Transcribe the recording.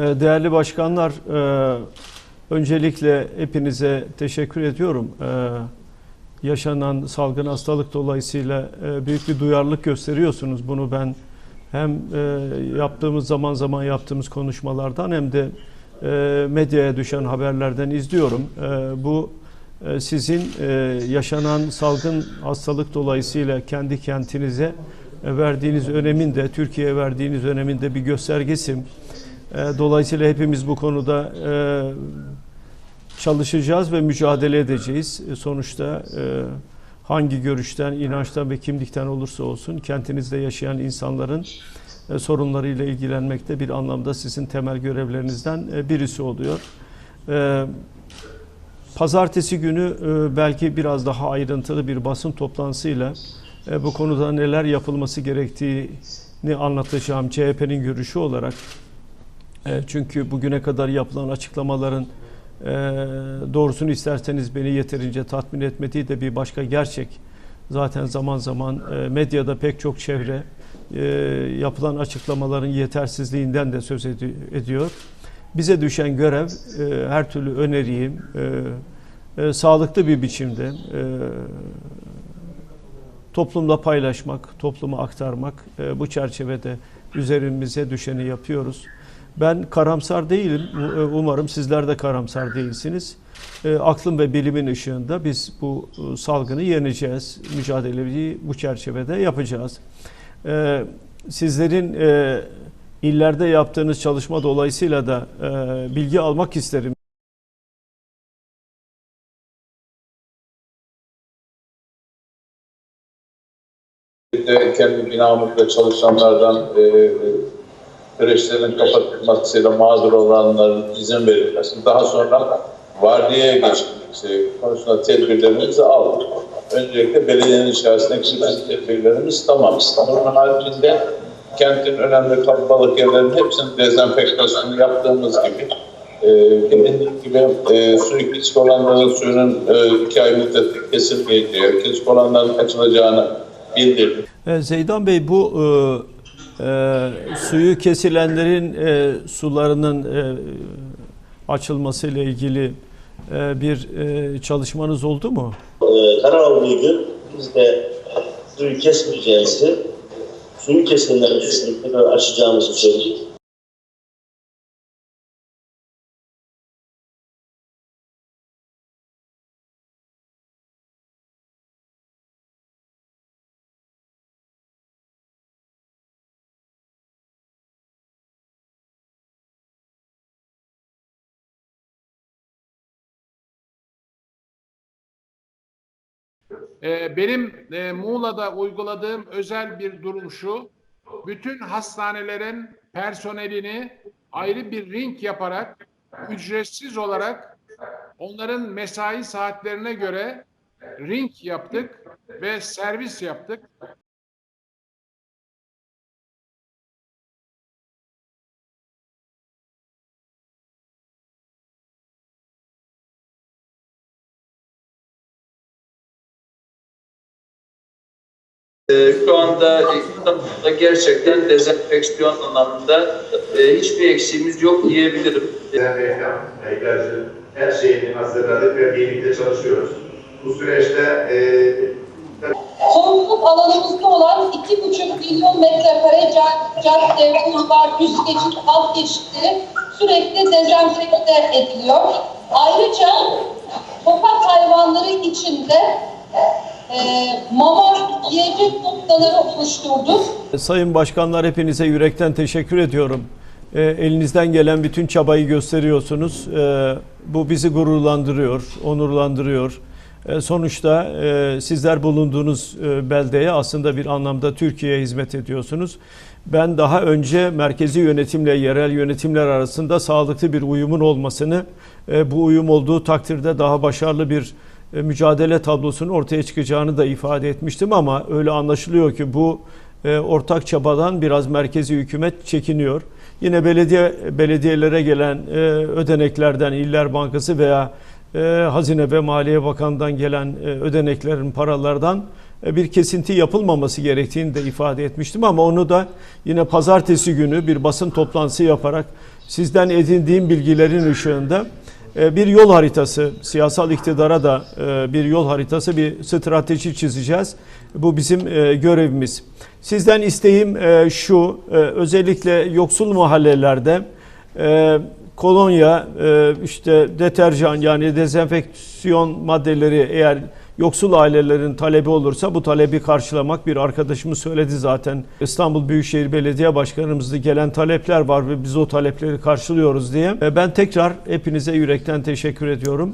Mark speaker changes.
Speaker 1: Ee, Değerli başkanlar, e, öncelikle hepinize teşekkür ediyorum. Ee, Yaşanan salgın hastalık dolayısıyla e, büyük bir duyarlılık gösteriyorsunuz. Bunu ben hem e, yaptığımız zaman zaman yaptığımız konuşmalardan hem de medyaya düşen haberlerden izliyorum. Bu sizin yaşanan salgın hastalık dolayısıyla kendi kentinize verdiğiniz önemin de Türkiye'ye verdiğiniz önemin de bir göstergesi. E, Dolayısıyla hepimiz bu konuda e, çalışacağız ve mücadele edeceğiz. E, Sonuçta hangi görüşten, inançtan ve kimlikten olursa olsun kentinizde yaşayan insanların sorunlarıyla ilgilenmek de bir anlamda sizin temel görevlerinizden birisi oluyor. Pazartesi günü belki biraz daha ayrıntılı bir basın toplantısıyla bu konuda neler yapılması gerektiğini anlatacağım CHP'nin görüşü olarak. E, Çünkü bugüne kadar yapılan açıklamaların e, doğrusunu isterseniz beni yeterince tatmin etmediği de bir başka gerçek. Zaten zaman zaman e, medyada pek çok çevre yapılan açıklamaların yetersizliğinden de söz edi- ediyor. Bize düşen görev her türlü öneriyi sağlıklı bir biçimde toplumla paylaşmak, topluma aktarmak bu çerçevede üzerimize düşeni yapıyoruz. Ben karamsar değilim. E, Umarım sizler de karamsar değilsiniz. E, Aklın ve bilimin ışığında biz bu e, salgını yeneceğiz. Mücadeleyi bu çerçevede yapacağız. E, Sizlerin e, illerde yaptığınız çalışma dolayısıyla da e, bilgi almak isterim.
Speaker 2: kendi binamızda çalışanlardan e, kreşlerin kapatılmasıyla mağdur olanların izin verilmesi, daha sonra vardiyaya geçilmesi konusunda tedbirlerimizi aldık. Öncelikle belediyenin içerisindeki tedbirlerimiz tamam. Bunun haricinde kentin önemli kalabalık yerlerinin hepsinin dezenfektasyonu yaptığımız gibi e, bilindiği gibi e, suyu kesik olanların suyunun e, iki ay müddetli kesilmeyeceği, kesik olanların açılacağını bildirdik.
Speaker 1: E, Zeydan Bey bu e, e, suyu kesilenlerin e, sularının e, açılması ile ilgili e, bir e, çalışmanız oldu mu?
Speaker 3: e, karar aldığı gün biz de suyu kesmeyeceğimizi, suyu kesenlerin tekrar açacağımızı söyledik.
Speaker 4: Ee, Benim e, Muğla'da uyguladığım özel bir durum şu. Bütün hastanelerin personelini ayrı bir ring yaparak ücretsiz olarak onların mesai saatlerine göre ring yaptık ve servis yaptık.
Speaker 5: Ee, Şu anda İstanbul'da gerçekten dezenfeksiyon anlamında e, hiçbir eksiğimiz yok diyebilirim.
Speaker 6: dezenfektan, her şeyini hazırladık ve birlikte çalışıyoruz. Bu süreçte e,
Speaker 7: Korkuluk alanımızda olan 2,5 milyon metrekare ca- cadde, bulvar, üst geçit, alt geçitleri sürekli dezenfekte ediliyor. Ayrıca sokak hayvanları içinde e, mama yiyecek noktaları oluşturduk.
Speaker 1: Sayın başkanlar hepinize yürekten teşekkür ediyorum. E, elinizden gelen bütün çabayı gösteriyorsunuz. E, bu bizi gururlandırıyor, onurlandırıyor. E, sonuçta e, sizler bulunduğunuz e, beldeye aslında bir anlamda Türkiye'ye hizmet ediyorsunuz. Ben daha önce merkezi yönetimle yerel yönetimler arasında sağlıklı bir uyumun olmasını, e, bu uyum olduğu takdirde daha başarılı bir e, mücadele tablosunun ortaya çıkacağını da ifade etmiştim ama öyle anlaşılıyor ki bu e, ortak çabadan biraz merkezi hükümet çekiniyor. Yine belediye belediyelere gelen e, ödeneklerden İller Bankası veya e, Hazine ve Maliye Bakanı'ndan gelen e, ödeneklerin paralardan e, bir kesinti yapılmaması gerektiğini de ifade etmiştim ama onu da yine pazartesi günü bir basın toplantısı yaparak sizden edindiğim bilgilerin ışığında e, bir yol haritası, siyasal iktidara da e, bir yol haritası, bir strateji çizeceğiz. Bu bizim e, görevimiz. Sizden isteğim e, şu, e, özellikle yoksul mahallelerde e, kolonya, e, işte deterjan yani dezenfeksiyon maddeleri eğer yoksul ailelerin talebi olursa bu talebi karşılamak bir arkadaşımız söyledi zaten. İstanbul Büyükşehir Belediye Başkanımızda gelen talepler var ve biz o talepleri karşılıyoruz diye. E, Ben tekrar hepinize yürekten teşekkür ediyorum.